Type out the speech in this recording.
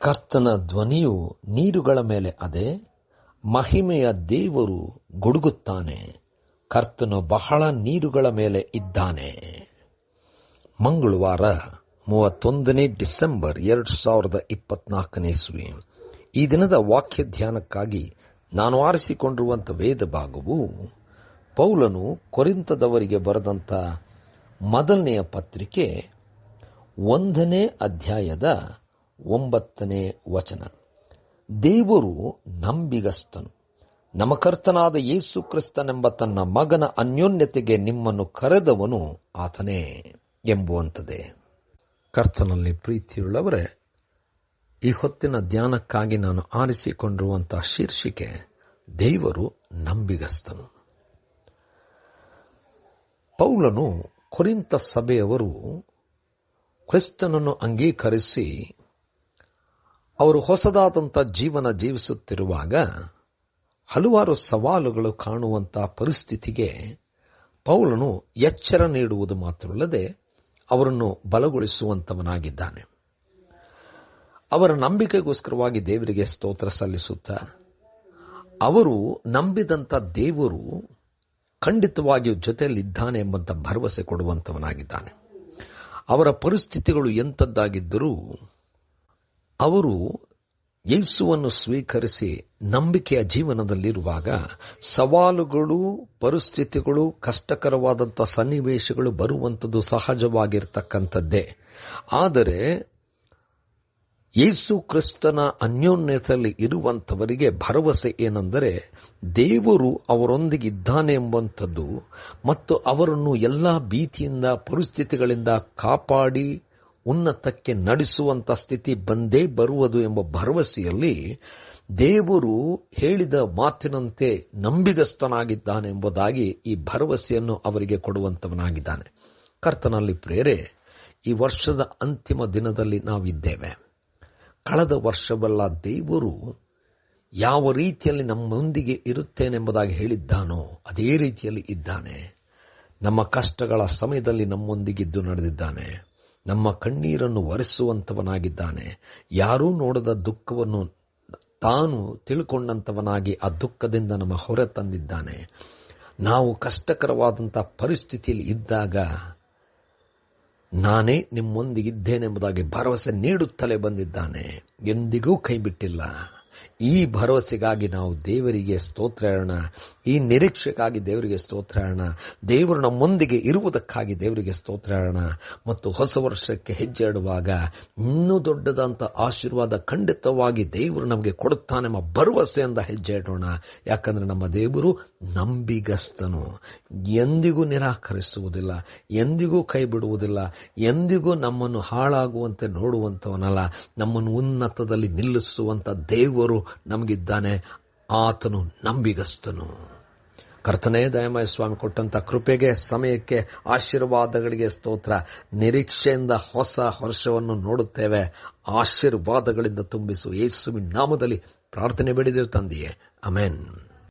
ಕರ್ತನ ಧ್ವನಿಯು ನೀರುಗಳ ಮೇಲೆ ಅದೇ, ಮಹಿಮೆಯ ದೇವರು ಗುಡುಗುತ್ತಾನೆ, ಕರ್ತನು ಬಹಳ ನೀರುಗಳ ಮೇಲೆ ಇದ್ದಾನೆ. ಮಂಗಳವಾರ ಮೂವತ್ತೊಂದನೇ ಡಿಸೆಂಬರ್ ಎರಡು ಸಾವಿರದ ಇಪ್ಪತ್ನಾಲ್ಕನೇ ಇಸ್ವಿ. ಈ ದಿನದ ವಾಕ್ಯ ಧ್ಯಾನಕ್ಕಾಗಿ ನಾನು ಆರಿಸಿಕೊಂಡಿರುವಂಥ ವೇದ ಭಾಗವು ಪೌಲನು ಕೊರಿಂತದವರಿಗೆ ಬರೆದಂಥ ಮೊದಲನೆಯ ಪತ್ರಿಕೆ ಒಂದನೇ ಅಧ್ಯಾಯದ ಒಂಬತ್ತನೇ ವಚನ. ದೇವರು ನಂಬಿಗಸ್ತನು. ನಮ್ಮ ಕರ್ತನಾದ ಯೇಸು ಕ್ರಿಸ್ತನೆಂಬ ತನ್ನ ಮಗನ ಅನ್ಯೋನ್ಯತೆಗೆ ನಿಮ್ಮನ್ನು ಕರೆದವನು ಆತನೇ ಎಂಬುವಂಥದ್ದೇ ಕರ್ತನಲ್ಲಿ ಪ್ರೀತಿಯುಳ್ಳವರೇ, ಈ ಹೊತ್ತಿನ ಧ್ಯಾನಕ್ಕಾಗಿ ನಾನು ಆರಿಸಿಕೊಂಡಿರುವಂತಹ ಶೀರ್ಷಿಕೆ, ದೇವರು ನಂಬಿಗಸ್ತನು. ಪೌಲನು ಕೊರಿಂತ ಸಭೆಯವರು ಕ್ರಿಸ್ತನನ್ನು ಅಂಗೀಕರಿಸಿ ಅವರು ಹೊಸದಾದಂಥ ಜೀವನ ಜೀವಿಸುತ್ತಿರುವಾಗ ಹಲವಾರು ಸವಾಲುಗಳು ಕಾಣುವಂಥ ಪರಿಸ್ಥಿತಿಗೆ ಪೌಲನು ಎಚ್ಚರ ನೀಡುವುದು ಮಾತ್ರವಲ್ಲದೆ ಅವರನ್ನು ಬಲಗೊಳಿಸುವಂತವನಾಗಿದ್ದಾನೆ. ಅವರ ನಂಬಿಕೆಗೋಸ್ಕರವಾಗಿ ದೇವರಿಗೆ ಸ್ತೋತ್ರ ಸಲ್ಲಿಸುತ್ತಾ ಅವರು ನಂಬಿದಂಥ ದೇವರು ಖಂಡಿತವಾಗಿಯೂ ಜೊತೆಯಲ್ಲಿದ್ದಾನೆ ಎಂಬಂತ ಭರವಸೆ ಕೊಡುವಂತವನಾಗಿದ್ದಾನೆ. ಅವರ ಪರಿಸ್ಥಿತಿಗಳು ಎಂಥದ್ದಾಗಿದ್ದರೂ ಅವರು ಯೇಸುವನ್ನು ಸ್ವೀಕರಿಸಿ ನಂಬಿಕೆಯ ಜೀವನದಲ್ಲಿರುವಾಗ ಸವಾಲುಗಳು, ಪರಿಸ್ಥಿತಿಗಳು, ಕಷ್ಟಕರವಾದಂಥ ಸನ್ನಿವೇಶಗಳು ಬರುವಂಥದ್ದು ಸಹಜವಾಗಿರ್ತಕ್ಕಂಥದ್ದೇ. ಆದರೆ ಯೇಸು ಕ್ರಿಸ್ತನ ಅನ್ಯೋನ್ಯತೆಯಲ್ಲಿ ಇರುವಂಥವರಿಗೆ ಭರವಸೆ ಏನೆಂದರೆ ದೇವರು ಅವರೊಂದಿಗೆ ಇದ್ದಾನೆ ಎಂಬಂಥದ್ದು ಮತ್ತು ಅವರನ್ನು ಎಲ್ಲ ಭೀತಿಯಿಂದ, ಪರಿಸ್ಥಿತಿಗಳಿಂದ ಕಾಪಾಡಿ ಉನ್ನತಕ್ಕೆ ನಡೆಸುವಂಥ ಸ್ಥಿತಿ ಬಂದೇ ಬರುವುದು ಎಂಬ ಭರವಸೆಯಲ್ಲಿ ದೇವರು ಹೇಳಿದ ಮಾತಿನಂತೆ ನಂಬಿಗಸ್ತನಾಗಿದ್ದಾನೆ ಎಂಬುದಾಗಿ ಈ ಭರವಸೆಯನ್ನು ಅವರಿಗೆ ಕೊಡುವಂತವನಾಗಿದ್ದಾನೆ. ಕರ್ತನಲ್ಲಿ ಪ್ರೇರೆ, ಈ ವರ್ಷದ ಅಂತಿಮ ದಿನದಲ್ಲಿ ನಾವಿದ್ದೇವೆ. ಕಳೆದ ವರ್ಷವೆಲ್ಲ ದೇವರು ಯಾವ ರೀತಿಯಲ್ಲಿ ನಮ್ಮೊಂದಿಗೆ ಇರುತ್ತೇನೆಂಬುದಾಗಿ ಹೇಳಿದ್ದಾನೋ ಅದೇ ರೀತಿಯಲ್ಲಿ ಇದ್ದಾನೆ. ನಮ್ಮ ಕಷ್ಟಗಳ ಸಮಯದಲ್ಲಿ ನಮ್ಮೊಂದಿಗಿದ್ದು ನಡೆದಿದ್ದಾನೆ. ನಮ್ಮ ಕಣ್ಣೀರನ್ನು ಒರೆಸುವಂಥವನಾಗಿದ್ದಾನೆ. ಯಾರೂ ನೋಡದ ದುಃಖವನ್ನು ತಾನು ತಿಳ್ಕೊಂಡಂಥವನಾಗಿ ಆ ದುಃಖದಿಂದ ನಮ್ಮ ಹೊರ ತಂದಿದ್ದಾನೆ. ನಾವು ಕಷ್ಟಕರವಾದಂಥ ಪರಿಸ್ಥಿತಿಯಲ್ಲಿ ಇದ್ದಾಗ ನಾನೇ ನಿಮ್ಮೊಂದಿಗಿದ್ದೇನೆಂಬುದಾಗಿ ಭರವಸೆ ನೀಡುತ್ತಲೇ ಬಂದಿದ್ದಾನೆ. ಎಂದಿಗೂ ಕೈಬಿಟ್ಟಿಲ್ಲ. ಈ ಭರವಸೆಗಾಗಿ ನಾವು ದೇವರಿಗೆ ಸ್ತೋತ್ರ ಈ ನಿರೀಕ್ಷೆಗಾಗಿ ದೇವರಿಗೆ ಸ್ತೋತ್ರ ಹೇಳೋಣ ದೇವರು ನಮ್ಮೊಂದಿಗೆ ಇರುವುದಕ್ಕಾಗಿ ದೇವರಿಗೆ ಸ್ತೋತ್ರ ಹೇಳೋಣ ಮತ್ತು ಹೊಸ ವರ್ಷಕ್ಕೆ ಹೆಜ್ಜೆ ಇಡುವಾಗ ಇನ್ನೂ ದೊಡ್ಡದಂತ ಆಶೀರ್ವಾದ ಖಂಡಿತವಾಗಿ ದೇವರು ನಮಗೆ ಕೊಡುತ್ತಾನೆ ಎಂಬ ಭರವಸೆಯಿಂದ ಹೆಜ್ಜೆ ಇಡೋಣ ಯಾಕಂದ್ರೆ ನಮ್ಮ ದೇವರು ನಂಬಿಗಸ್ತನು. ಎಂದಿಗೂ ನಿರಾಕರಿಸುವುದಿಲ್ಲ, ಎಂದಿಗೂ ಕೈ ಬಿಡುವುದಿಲ್ಲ, ಎಂದಿಗೂ ನಮ್ಮನ್ನು ಹಾಳಾಗುವಂತೆ ನೋಡುವಂತವನಲ್ಲ. ನಮ್ಮನ್ನು ಉನ್ನತದಲ್ಲಿ ನಿಲ್ಲಿಸುವಂತ ದೇವರು ನಮಗಿದ್ದಾನೆ. ಆತನು ನಂಬಿಗಸ್ತನು. ಕರ್ತನೇ ದಯಮಯ ಸ್ವಾಮಿ ಕೊಟ್ಟಂತ ಕೃಪೆಗೆ, ಸಮಯಕ್ಕೆ, ಆಶೀರ್ವಾದಗಳಿಗೆ ಸ್ತೋತ್ರ. ನಿರೀಕ್ಷೆಯಿಂದ ಹೊಸ ವರ್ಷವನ್ನು ನೋಡುತ್ತೇವೆ. ಆಶೀರ್ವಾದಗಳಿಂದ ತುಂಬಿಸು. ಯೇಸುವಿನ ನಾಮದಲ್ಲಿ ಪ್ರಾರ್ಥನೆ ಬೇಡಿದೆವು ತಂದೆಯೇ. ಅಮೆನ್